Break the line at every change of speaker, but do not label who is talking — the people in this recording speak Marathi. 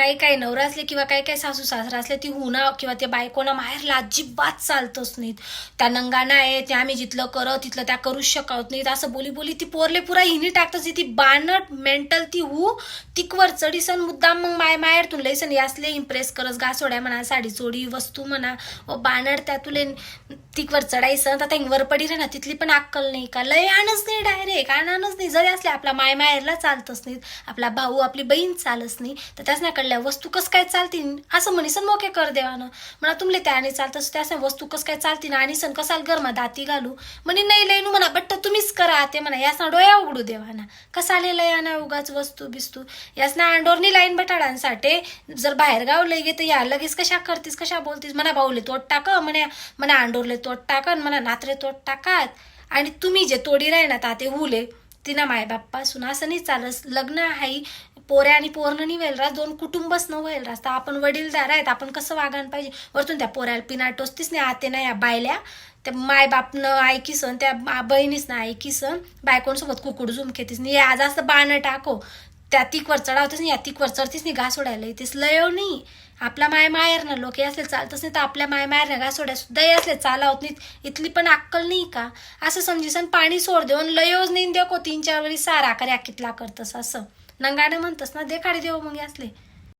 काही काही नवरा असले किंवा काही काही सासू सासरा असले ती हुना किंवा त्या बायकोना माहेरला अजिबात चालतच नाहीत. त्या नंगाना आहे त्या आम्ही जिथलं करत तिथलं त्या करूच शकत नाहीत. असं बोली बोली ती पोरले पुरा हिनी टाकतच ती बानट मेंटल ती हू तिकवर चढीसन मुद्दाम मग माय माहेरतून लईसन यासले इम्प्रेस करस गासोड्या म्हणा साडी चोडी वस्तू म्हणा. व बानड त्या तुले तिकवर चढायचं तर वर पडी रे ना तिथली पण अक्कल नाही का? लय आणच नाही डायरेक्ट आणच नाही. जरी असले आपला माय माहेरला चालतच नाहीत आपला भाऊ आपली बहीण चालच नाही तर त्याच नाही वस्तू कस काय चालतील? असं म्हणीसन मोके कर देवानं. म्हणा तुमले त्याने चालतस त्यास वस्तू कस काय चालतील? आणि सण कसाल गरमा दाती घालू? म्हणे नाही लय म्हणा बट्ट तुम्हीच करा ते म्हणा यासना डोळ्या उघडू देवाना. कसा लय ना उगाच वस्तू बिस्तू? यासना अंडोरनी लाईन बटाडांसाठी जर बाहेर गाव लय गे तर या लगेच कशा करतीस कशा बोलतीस? म्हणा भाऊले तोट टाक म्हणे म्हणा अंडोरले तोड टाकन मला नात्रे तोड टाकात आणि तुम्ही जे तोडी राही ना ताते हुले तिना मायबापासून असं नाही चालस लग्न आहे पोऱ्या आणि पोरणं नाही व्हायला रास दोन कुटुंबच न व्हायला रास तर आपण वडीलदार आहेत. आपण कसं वागायला पाहिजे? वरतून त्या पोऱ्याला पिना टोचतीस नाही. आते ना या बायल्या. त्या मायबापनं ऐकी सन त्या बहिणीच ना ऐकी ऐकीसन बायकोंसोबत कुकुड झुम खेतीस नाही आज असं बाणं टाको. त्या तिकवर चढावतेच नाही या तिकवर चढतीच नाही घास सोडायला येतेस. लयव नाही आपला माय मायर ना लोक असले चालतच नाही तर आपल्या माय मायर ना घास सोड्या सुद्धा असले चालावत नाहीत. इथली पण अक्कल नाही का? असं समजीसन पाणी सोड देऊन लयोज नाही देखो तीन चार वेळी सारा कर्या कितला करतस असं. नंगाडे म्हणतस ना देखाडे देव मग असले